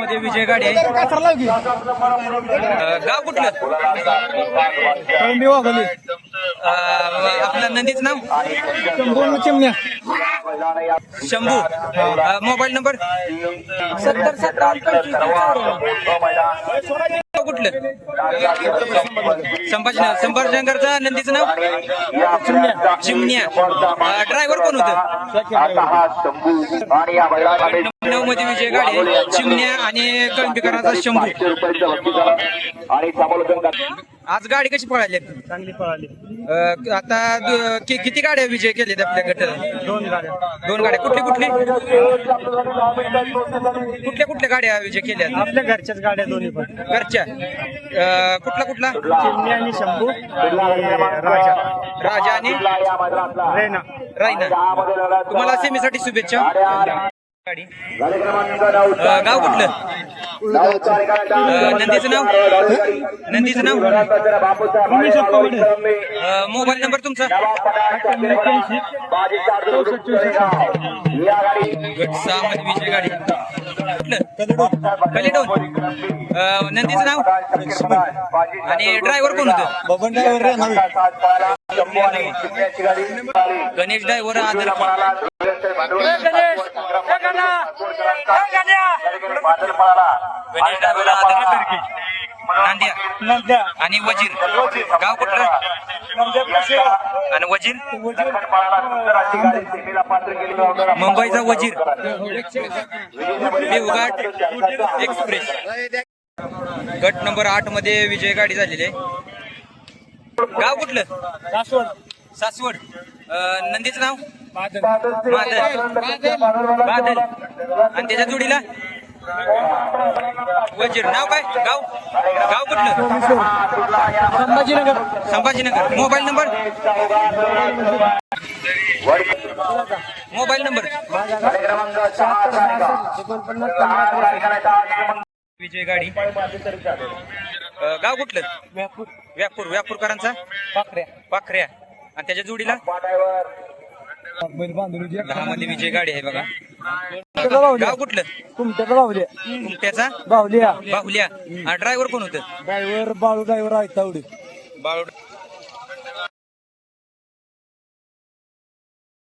मध्ये विजय गाडी. आहे गाव कुठलं? आपलं नंदीचं नाव? शंभू. Mobile number? सत्तर सत्तर कुठलं? संभाजीनगर संभाजीनगरचा नंदीचं नाव? चिमण्या. ड्रायव्हर कोण होतं? नऊ मध्ये विजय गाडी. चिमण्या आणि कळंबीकरांचा शंभू. आज गाडी कशी पळाली? चांगली पळाली. अं, आता दु- कि- किती गाड्या विजय केलेत आपल्या गटाला दोन गाड्या. दोन गाड्या. कुठली कुठली? कुठल्या कुठल्या गाड्या विजय केल्या आपल्या घरच्याच गाड्या दोन्ही पण. घरच्या. अं, कुठला कुठला? चिमणी आणि शंभू. आणि राजा. राजा आणि? रेना. रायना तुम्हाला सेमीसाठी शुभेच्छा. अं, गाव कुठलं. अं, नंदीचं नाव? नंदीचं नाव? अं, मोबाईल नंबर तुमचा? गट सहा मध्ये विजय गाडी. कुठलं? कलिडोन अं, नंदीचं नाव? आणि ड्रायव्हर कोण होतं? बबन ड्रायव्हर गणेश ड्रायव्हर आदर. गणेश. नांदिया आणि वजीर. गाव कुठलं? आणि वजीर? मुंबईचा वजीर. देवघाट एक्सप्रेस. गट नंबर आठमध्ये विजय गाडी झालेली आहे. गाव कुठलं? सासवड. अं, नंदीचं नाव? बादल. बादल. आणि त्याच्या जोडीला? वजीर. नाव काय? गाव? गाव कुठलं? Sambhajinagar. Sambhajinagar. Mobile number? Mobile number? Vijay गाडी. गाव कुठलं? व्यापूर. व्यापूरकरांचा? पाकऱ्या पाखऱ्या. आणि त्याच्या जोडीला? दहा मध्ये विजय गाडी आहे बघा. गाव कुठलं? तुमच्याकडे बाहुल्या कुमट्याचा बाहुल्या बाहुल्या ड्रायव्हर कोण होतं? ड्रायव्हर बाळू ड्रायव्हर आहे तावडे. बाळू